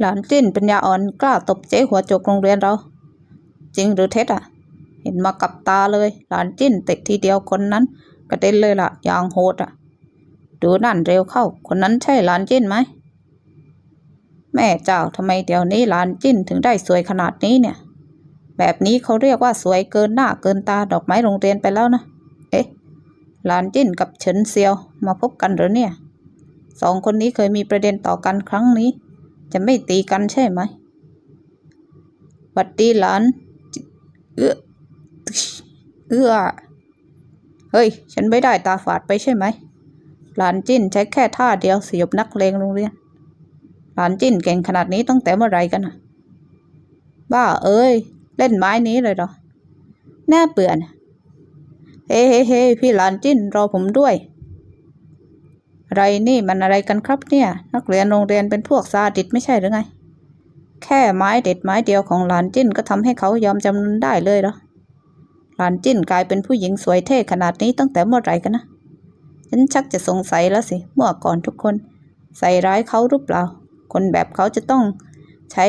หลานจิ้นปัญญาอ่อนกล้าตบเจ๊หัวโจกโรงเรียนเรา จริงหรือเท็จอะ เห็นมากับตาเลย หลานจิ้นเตะทีเดียวคนนั้นกระเด็นเลยล่ะอย่างโหดอะ ดูนั่นเร็วเข้า คนนั้นใช่หลานจิ้นไหม แม่เจ้าทำไมเดี๋ยวนี้หลานจิ้นถึงได้สวยขนาดนี้เนี่ย แบบนี้เขาเรียกว่าสวยเกินหน้าเกินตาดอกไม้โรงเรียนไปแล้วนะ เอ๊ะหลานจิ้นกับเฉินเซียวมาพบกันหรือเนี่ย สองคนนี้เคยมีประเด็นต่อกันครั้งนี้ จะไม่ตีกันใช่ไหมหวัดดีหลาน เอื้อเอื้อ เฮ้ย ฉันไม่ได้ตาฝาดไปใช่ไหม หลานจิ้นใช้แค่ท่าเดียวสยบนักเลงโรงเรียน หลานจิ้นเก่งขนาดนี้ตั้งแต่เมื่อไหรกันนะบ้าเอ้ย เล่นไม้นี้เลยเหรอน่าเบื่อน เฮ้เฮ้เฮ้พี่หลานจิ้นรอผมด้วย อะไรนี่มันอะไรกันครับเนี่ย นักเรียนโรงเรียนเป็นพวกซาดิสไม่ใช่หรือไง แค่ไม้เด็ดไม้เดียวของหลานจิ้นก็ทำให้เขายอมจำนนได้เลยเหรอหลานจิ้นกลายเป็นผู้หญิงสวยเท่ขนาดนี้ตั้งแต่เมื่อไหร่กันนะฉันชักจะสงสัยแล้วสิเมื่อก่อนทุกคน ใส่ร้ายเขาหรือเปล่า คนแบบเขาจะต้องใช้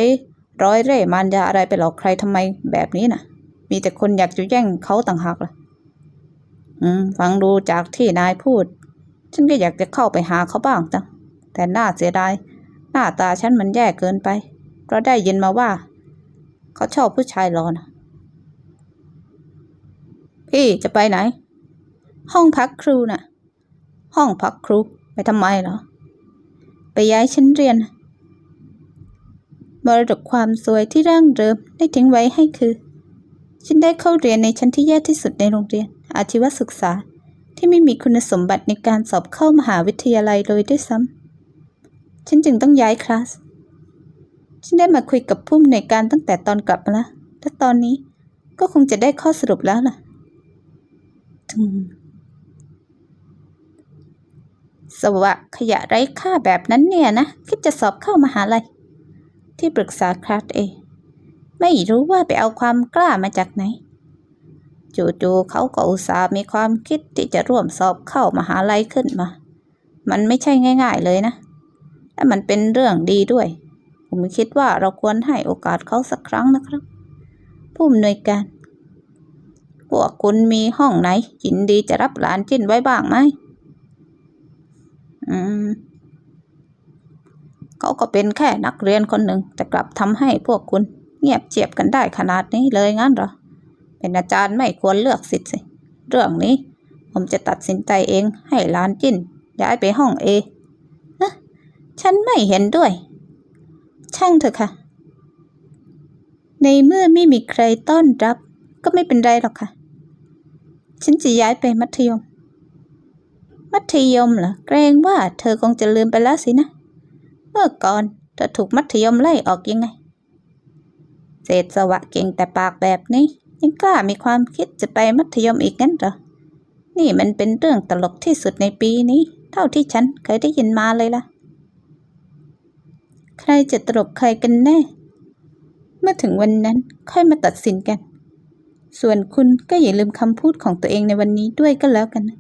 ร้อยเร่มารยาอะไรไปหลอกใครทำไมแบบนี้น่ะ มีแต่คนอยากจะแย่งเขาต่างหากล่ะ อืม ฟังดูจากที่นายพูด ฉันก็อยากจะเข้าไปหาเขาบ้างจังแต่น่าเสียดายหน้าตาฉันมันแย่เกินไป เพราะได้ยินมาว่า เขาชอบผู้ชายรอนะพี่จะไปไหน ห้องพักครูน่ะ ห้องพักครูไปทำไมเหรอ ไปย้ายชั้นเรียนมรดกความสวยที่ร่างเริมได้ทิ้งไว้ให้คือ ฉันได้เข้าเรียนในชั้นที่แย่ที่สุดในโรงเรียน อาชีวศึกษา ที่ไม่มีคุณสมบัติในการสอบเข้ามหาวิทยาลัยเลยด้วยซ้ำ ฉันจึงต้องย้ายคลาส ฉันได้มาคุยกับผู้อำนวยการตั้งแต่ตอนกลับมาแล้ว และตอนนี้ก็คงจะได้ข้อสรุปแล้วล่ะถึงสวะขยะไร้ค่าแบบนั้นเนี่ยนะ คิดจะสอบเข้ามหาลัย ที่ปรึกษาคลาสเอ ไม่รู้ว่าไปเอาความกล้ามาจากไหน จู่ๆเขาก็อุตส่าห์มีความคิดที่จะร่วมสอบเข้ามหาลัยขึ้นมา มันไม่ใช่ง่าย ๆเลยนะ และมันเป็นเรื่องดีด้วย ผมคิดว่าเราควรให้โอกาสเขาสักครั้งนะครับ ผู้อำนวยการ พวกคุณมีห้องไหนยินดีจะรับหลานจิ้นไว้บ้างไหม อืม เขาก็เป็นแค่นักเรียนคนหนึ่งแต่กลับทำให้พวกคุณเงียบเจียบกันได้ขนาดนี้เลยงั้นเหรอ เป็นอาจารย์ไม่ควรเลือกสิทธิ์สิเรื่องนี้ ผมจะตัดสินใจเองให้หลานจิ้น ย้ายไปห้องเอะฉันไม่เห็นด้วย ช่างเถอะค่ะ ในเมื่อไม่มีใครต้อนรับ ก็ไม่เป็นไรหรอกค่ะ ฉันจะย้ายไปมัธยม มัธยมเหรอเกรงว่าเธอคงจะลืมไปแล้วสินะ เมื่อก่อนเธอถูกมัธยมไล่ออกยังไง เศษสวะเก่งแต่ปากแบบนี้ ยังกล้ามีความคิดจะไปมัธยมอีกงั้นเหรอ นี่มันเป็นเรื่องตลกที่สุดในปีนี้ เท่าที่ฉันเคยได้ยินมาเลยล่ะ ใครจะตลกใครกันแน่ เมื่อถึงวันนั้นค่อยมาตัดสินกัน ส่วนคุณก็อย่าลืมคำพูดของตัวเองในวันนี้ด้วยก็แล้วกันนะ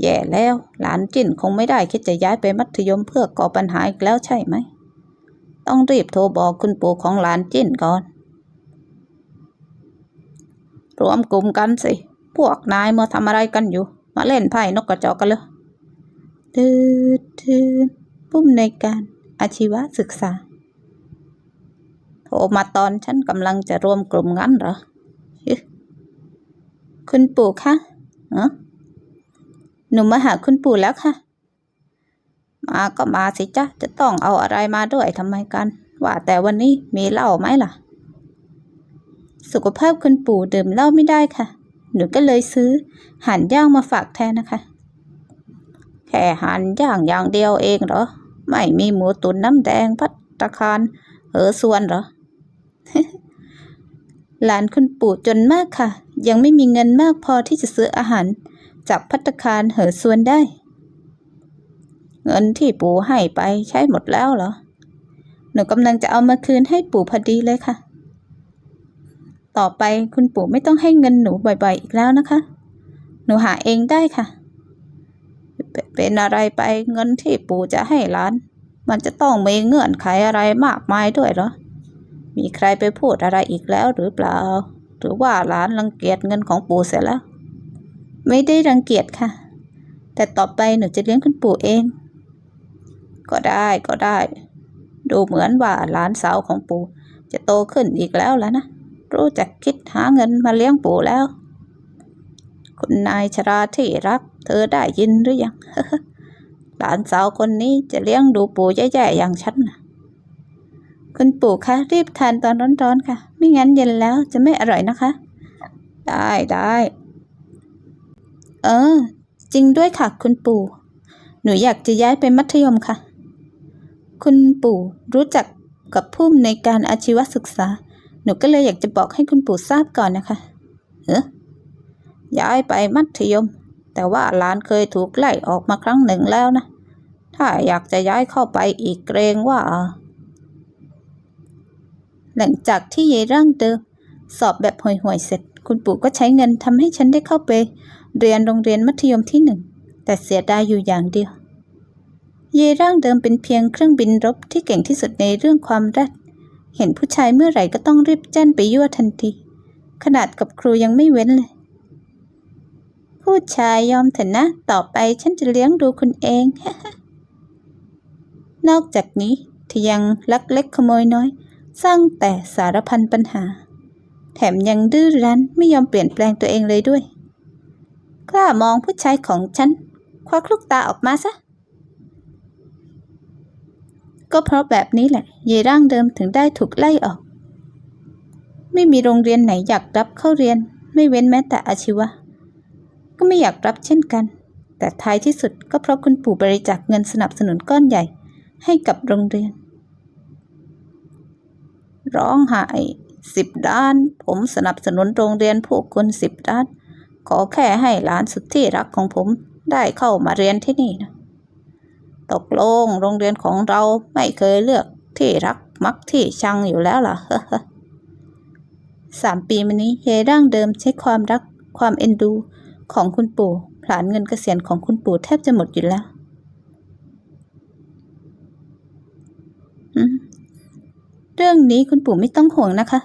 แย่แล้ว หลานจิ้นคงไม่ได้คิดจะย้ายไปมัธยมเพื่อก่อปัญหาอีกแล้วใช่ไหม ต้องรีบโทรบอกคุณปู่ของหลานจิ้นก่อน รวมกลุ่มกันสิ พวกนายมาทำอะไรกันอยู่ มาเล่นไพ่นกกระจอกกันเลยตืดตืดผู้อำนการอาชีวศึกษาโทรมาตอนฉันกำลังจะรวมกลุ่มงั้นเหรอฮึคุณปู่คะเออหนูมาหาคุณปู่แล้วค่ะ มาก็มาสิจ๊ะจะต้องเอาอะไรมาด้วยทำไมกัน ว่าแต่วันนี้มีเหล้าไหมล่ะ สุขภาพคุณปู่ดื่มเหล้าไม่ได้ค่ะ หนูก็เลยซื้อหันย่างมาฝากแทนนะคะ แค่หันย่างอย่างเดียวเองเหรอ ไม่มีหมูตุ๋นน้ำแดงพัตตาคารเหอส่วนเหรอ หลานคุณปู่จนมากค่ะ ยังไม่มีเงินมากพอที่จะซื้ออาหาร จากพัตตาคารเหอส่วนได้ เงินที่ปู่ให้ไปใช้หมดแล้วเหรอ หนูกำลังจะเอามาคืนให้ปู่พอดีเลยค่ะ ต่อไปคุณปู่ไม่ต้องให้เงินหนูบ่อยๆ อีกแล้วนะคะ หนูหาเองได้ค่ะเปเป็นอะไรไปเงินที่ปู่จะให้หลาน มันจะต้องมีเงื่อนไขอะไรมากมายด้วยเหรอ มีใครไปพูดอะไรอีกแล้วหรือเปล่า หรือว่าหลานรังเกียจเงินของปู่เสียแล้ว ไม่ได้รังเกียจค่ะ แต่ต่อไปหนูจะเลี้ยงคุณปู่เอง ก็ได้ก็ได้ ดูเหมือนว่าหลานสาวของปู่จะโตขึ้นอีกแล้วแล้วนะ รู้จักคิดหาเงินมาเลี้ยงปู่แล้ว คุณนายชราที่รัก เธอได้ยินหรือยัง หลานสาวคนนี้จะเลี้ยงดูปู่แย่ๆอย่างฉันนะคุณปู่คะรีบทานตอนร้อนๆค่ะ ไม่งั้นเย็นแล้วจะไม่อร่อยนะคะ ได้ได้เออ จริงด้วยค่ะ คุณปู่ หนูอยากจะย้ายไปมัธยมค่ะ คุณปู่รู้จักกับผู้ในวยการอาชีวศึกษา หนูก็เลยอยากจะบอกให้คุณปู่ทราบก่อนนะคะเออย้ายไปมัธยม แต่ว่าหลานเคยถูกไล่ออกมาครั้งหนึ่งแล้วนะ ถ้าอยากจะย้ายเข้าไปอีกเกรงว่า หลังจากที่เยร่างเดิม สอบแบบห่วยๆเสร็จ คุณปู่ก็ใช้เงินทำให้ฉันได้เข้าไป เรียนโรงเรียนมัธยมที่หนึ่ง แต่เสียดายอยู่อย่างเดียว เยร่างเดิมเป็นเพียงเครื่องบินรบที่เก่งที่สุดในเรื่องความรัก เห็นผู้ชายเมื่อไหร่ก็ต้องรีบแจ้นไปยั่วทันที ขนาดกับครูยังไม่เว้นเลย ผู้ชายยอมเถอะนะ ต่อไปฉันจะเลี้ยงดูคุณเอง นอกจากนี้ที่ยังลักเล็กขโมยน้อย สร้างแต่สารพันปัญหา แถมยังดื้อรั้นไม่ยอมเปลี่ยนแปลงตัวเองเลยด้วย กล้ามองผู้ชายของฉัน ควักลูกตาออกมาซะ ก็เพราะแบบนี้แหละเยร่างเดิมถึงได้ถูกไล่ออก ไม่มีโรงเรียนไหนอยากรับเข้าเรียน ไม่เว้นแม้แต่อาชีวะ ก็ไม่อยากรับเช่นกัน แต่ท้ายที่สุดก็เพราะคุณปู่บริจาคเงินสนับสนุนก้อนใหญ่ ให้กับโรงเรียน ร้องไห้สิบด้าน ผมสนับสนุนโรงเรียนพวกคุณสิบด้าน ขอแค่ให้หลานสุดที่รักของผมได้เข้ามาเรียนที่นี่นะ ตกลงโรงเรียนของเราไม่เคยเลือกที่รักมักที่ชังอยู่แล้วล่ะสามปีมานี้เฮร่างเดิมใช้ความรักความเอ็นดูของคุณปู่ผลานเงินเกษียณของคุณปู่แทบจะหมดอยู่แล้วเรื่องนี้คุณปู่ไม่ต้องห่วงนะคะ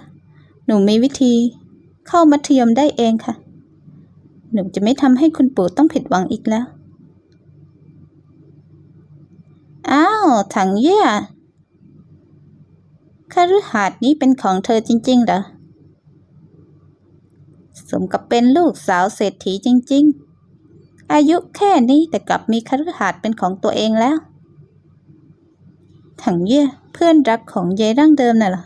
หนูมีวิธีเข้ามัธยมได้เองค่ะ หนูจะไม่ทำให้คุณปู่ต้องผิดหวังอีกแล้ว อ้าว ถังเยี่ยคฤหาสน์นี้เป็นของเธอจริง ๆ เหรอ สมกับเป็นลูกสาวเศรษฐีจริง ๆ อายุแค่นี้แต่กลับมีคฤหาสน์เป็นของตัวเองแล้ว ถังเย่เพื่อนรักของเยร่างเดิมน่ะเหรอ